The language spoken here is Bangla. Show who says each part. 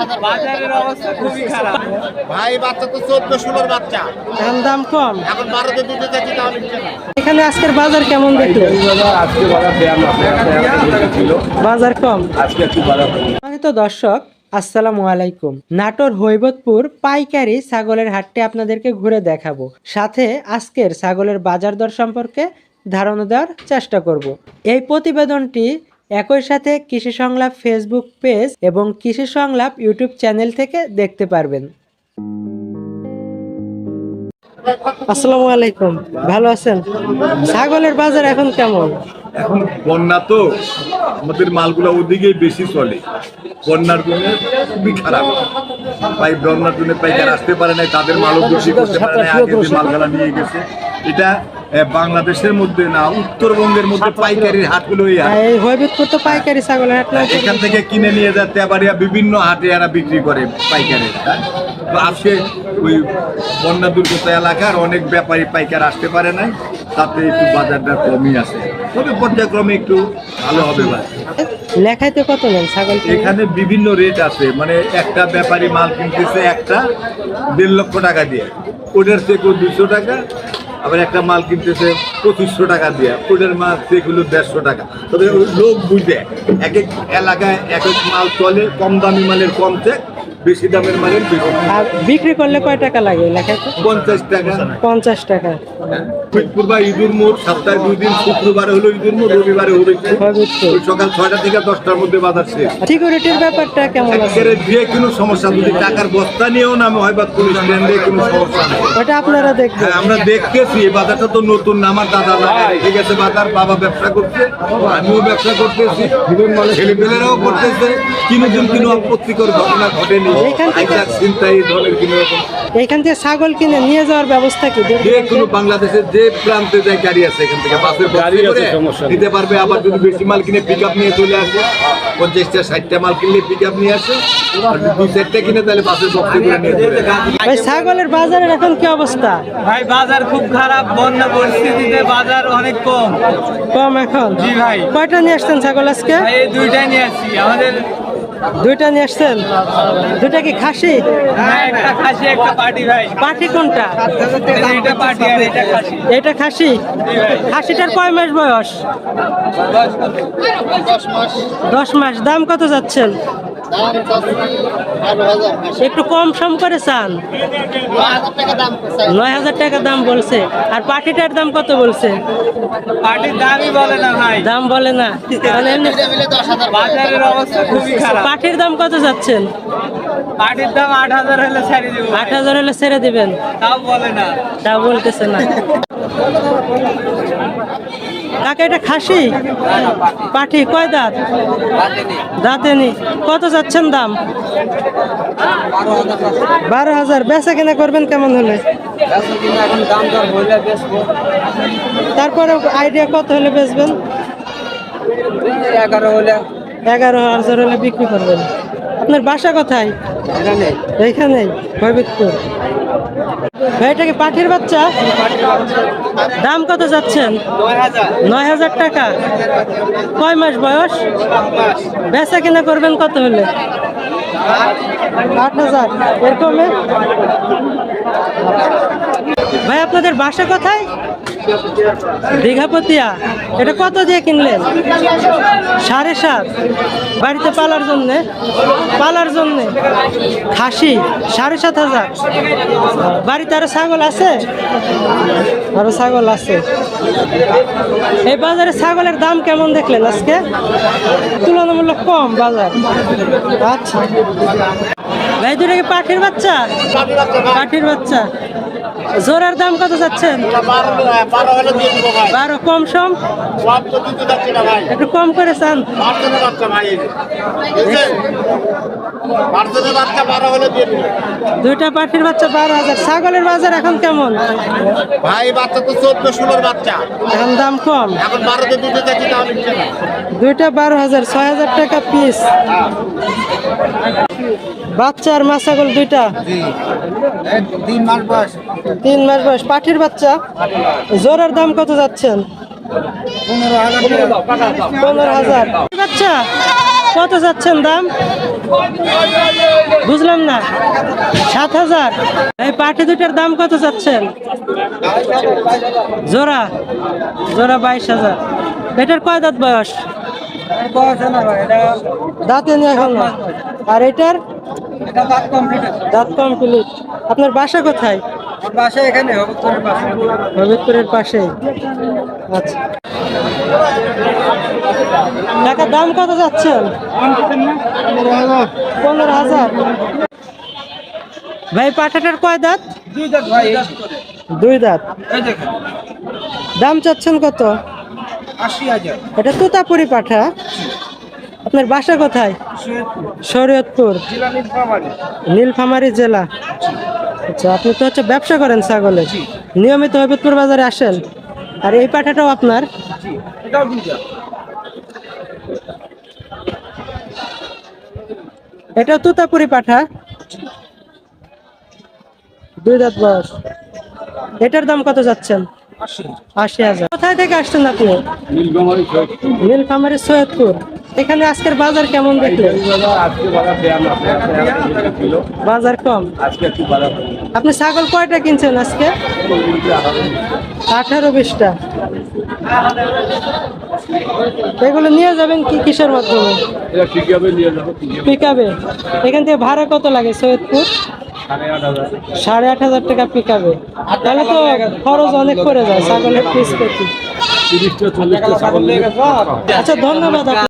Speaker 1: হাজার
Speaker 2: বাজারের অবস্থা খুবই খারাপ।
Speaker 1: ভাই বাচ্চা তো চোদ্দ ষোলোর বাচ্চা।
Speaker 3: দাম কম।
Speaker 1: এখন বারোতে
Speaker 3: আজকের বাজার কেমন দেখলে
Speaker 4: আজকে বাজার ছিল।
Speaker 3: বাজার কম।
Speaker 4: আজকে একটু বাজার
Speaker 3: তো দর্শক আসসালামু আলাইকুম। নাটোর হৈবতপুর পাইকারি ছাগলের হাটটি আপনাদেরকে ঘুরে দেখাবো। সাথে আজকের ছাগলের বাজার দর সম্পর্কে ধারণা দেওয়ার চেষ্টা করব। এই প্রতিবেদনটি একই সাথে কৃষি সংলাপ ফেসবুক পেজ এবং কৃষি সংলাপ ইউটিউব চ্যানেল থেকে দেখতে পারবেন। আসসালামু আলাইকুম। ভালো আছেন? ছাগলের বাজার এখন কেমন?
Speaker 4: এখন বন্যা তো আমাদের মালগুলো ওদিকেই বেশি চলে। বন্যার জন্য খুবই খারাপ। পাই বন্যার জন্য পাইকার আসতে পারে নাই তাদের মালও বেশি করতে পারে নাই আগে যে মালগুলা নিয়ে গেছে এটা বাংলাদেশের মধ্যে না উত্তরবঙ্গের মধ্যে পাইকারির হাটগুলো এই হাট
Speaker 3: এই তো পাইকারি ছাগলের হাট
Speaker 4: এখান থেকে কিনে নিয়ে যাতে আবার বিভিন্ন হাটে এরা বিক্রি করে পাইকারের তো আজকে ওই বন্যা দুর্গত এলাকার অনেক ব্যাপারী পাইকার আসতে পারে নাই তাতে একটু বাজারটা কমই আছে। তবে পর্যায়ক্রমে একটু ভালো হবে
Speaker 3: লেখাইতে কত নেন ছাগল?
Speaker 4: এখানে বিভিন্ন রেট আছে মানে একটা ব্যাপারী মাল কিনতেছে একটা দেড় লক্ষ টাকা দিয়ে। ওটার থেকে দুশো টাকা আবার একটা মাল কিনতেছে পঁচিশশো টাকা দিয়ে। ফুলের মাল সেগুলো দেড়শো টাকা। তবে লোক বুঝে এক এক এলাকায় এক এক মাল চলে, কম দামি মালের কম চেক বেশি দামের মালের বেশি
Speaker 3: আর বিক্রি করলে কয় টাকা লাগে লেখাইতে
Speaker 4: পঞ্চাশ টাকা।
Speaker 3: পঞ্চাশ টাকা।
Speaker 4: ফরিদপুর বা ঈদুর মোড় সপ্তাহে দুই দিন শুক্রবারে হলো ঈদুর মোড় রবিবারে হবে সকাল ছয়টা থেকে দশটার মধ্যে বাজার শেষ।
Speaker 3: সিকিউরিটির ব্যাপারটা কেমন আছে?
Speaker 4: একেবারে যে কোনো সমস্যা যদি টাকার বস্তা নিয়েও নামে হয় বা পুলিশ স্ট্যান্ডে কোনো সমস্যা নেই।
Speaker 3: ওটা আপনারা দেখবেন।
Speaker 4: হ্যাঁ আমরা দেখতেছি এই বাজারটা তো নতুন না আমার দাদা ঠিক আছে বাজার বাবা ব্যবসা করছে আমিও ব্যবসা করতেছি ছেলেপেলেরাও করতেছে কিনুদিন কিনু আপত্তিকর ঘটনা ঘটেনি।
Speaker 3: এইখান থেকে- ছাগল কিনে নিয়ে যাওয়ার ব্যবস্থা কি?
Speaker 4: যে কোনো বাংলাদেশের যে প্রান্তে যায় গাড়ি আছে এখান থেকে বাসের গাড়ি আছে দিতে পারবে আবার যদি বেশি মাল কিনে পিক আপ নিয়ে চলে আসে পঞ্চাশটা ষাটটা মাল কিনলে পিক আপ নিয়ে আসে।
Speaker 3: ছাগলের বাজারের এখন কি অবস্থা?
Speaker 2: ভাই বাজার খুব খারাপ বন্যা পরিস্থিতিতে বাজার অনেক কম।
Speaker 3: কম এখন?
Speaker 2: জি ভাই।
Speaker 3: কয়টা নিয়ে আসছেন ছাগল আজকে?
Speaker 2: দুইটাই নিয়ে আসছি। আমাদের
Speaker 3: দুইটা নিয়ে আসছেন? দুইটা কি খাসি?
Speaker 2: হ্যাঁ,
Speaker 3: পাটি কোনটা?
Speaker 2: এটা খাসি।
Speaker 3: খাসিটার কয় মাস বয়স?
Speaker 1: দশ মাস।
Speaker 3: দাম কত যাচ্ছেন? একটু কম সম করে চান।
Speaker 1: নয় হাজার টাকা দাম
Speaker 3: বলছে। আর পাটিটার দাম কত বলছে?
Speaker 2: পার্টির দামই বলে না
Speaker 3: দাম বলে না।
Speaker 2: খারাপ।
Speaker 3: পাটির দাম কত যাচ্ছেন
Speaker 2: পার্টির দাম আট হাজার হলে
Speaker 3: আট হাজার হলে ছেড়ে দিবেন।
Speaker 2: তাও বলে না।
Speaker 3: তা বলতেছে না। কাকা এটা খাসি? পাঠি কয় দাঁত? দাঁতে নি কত যাচ্ছেন দাম? বারো হাজার। বেচা কেনা করবেন কেমন হলে? তারপরে আইডিয়া কত হলে বেচবেন?
Speaker 2: এগারো হলে।
Speaker 3: এগারো হাজার হলে বিক্রি করবেন। আপনার বাসা কোথায়? হৈবতপুর ভাই এটা কি পাঠির বাচ্চা? দাম কত যাচ্ছেন?
Speaker 2: নয় হাজার
Speaker 3: নয় হাজার টাকা। কয় মাস বয়স? বেচা কিনা করবেন কত হলে? আট হাজার। এরকমে? ভাই আপনাদের বাসা কোথায়? দীঘাপতিয়া, এটা কত দিয়ে কিনলেন? সাড়ে সাত। বাড়িতে পালার জন্যে? পালার জন্যে? খাসি, সাড়ে সাত হাজার। বাড়িতে আরও ছাগল আছে? আরও ছাগল আছে। এই বাজারে ছাগলের দাম কেমন দেখলেন আজকে? তুলনামূলক কম বাজার। আচ্ছা। ভাই, দুটা পাখির বাচ্চা? পাখির বাচ্চা। জোরের দাম কত যাচ্ছেন?
Speaker 1: বারো
Speaker 3: কম সম? একটু কম করে চান। দুইটা পাখির বাচ্চা বারো হাজার। ছাগলের বাজার এখন কেমন?
Speaker 1: ভাই বাচ্চা তো চোদ্দ ষোলোর বাচ্চা।
Speaker 3: এখন দাম কম।
Speaker 1: এখন বারোতে নিচ্ছে না।
Speaker 3: দুইটা বারো হাজার ছয় হাজার টাকা পিস বাচ্চা আর মা ছাগল দুইটা।
Speaker 1: তিন মাস বয়স।
Speaker 3: তিন মাস বয়স। পাঠির বাচ্চা? জোরের দাম কত যাচ্ছেন?
Speaker 1: পনেরো হাজার।
Speaker 3: বাচ্চা? কত যাচ্ছেন দাম? বুঝলাম না। সাত হাজার। এই পাঠি দুটার দাম কত যাচ্ছেন? জোড়া? জোড়া বাইশ হাজার। এটার কয় দাঁত বয়স? দাঁতে এখন। আর এটার? দাঁত কমপ্লিট। আপনার বাসা কোথায়?
Speaker 2: বাসা এখানে হবিবপুরের পাশে
Speaker 3: হবিবপুরের পাশে। আচ্ছা। টাকার দাম কত যাচ্ছেন পনেরো হাজার। ভাই পাঠাটার কয় দাঁত?
Speaker 2: দুই দাঁত ভাই
Speaker 3: দুই দাঁত। দাম চাচ্ছেন কত?
Speaker 2: আশি হাজার।
Speaker 3: এটা তোতাপুরি পাঠা। আপনার বাসা কোথায়? শরীয়তপুর
Speaker 2: নীলফামারী
Speaker 3: জেলা। আচ্ছা আপনি তো হচ্ছে ব্যবসা করেন ছাগলের নিয়মিত হবিবপুর বাজারে আসেন। আর এই পাঠাটাও আপনার?
Speaker 2: এটাও
Speaker 3: তুতাপুরি পাঠা। দুই দাঁত বয়স। এটার দাম কত যাচ্ছেন?
Speaker 2: আশি।
Speaker 3: হাজার। কোথায় থেকে আসছেন আপনি? নীলফামারী সৈয়দপুর। এখানে আজকের বাজার কেমন দেখলেন বাজার কম? আপনি ছাগল কয়টা কিনছেন আজকে? আঠারো বিশটা। এগুলো নিয়ে যাবেন কি কিসের মাধ্যমে? পিকাবে এখান থেকে ভাড়া কত লাগে সৈয়দপুর? সাড়ে আট হাজার। টাকা পিকাবে তাহলে তো খরচ অনেক পড়ে যায় ছাগলের পিস প্রতি। আচ্ছা ধন্যবাদ।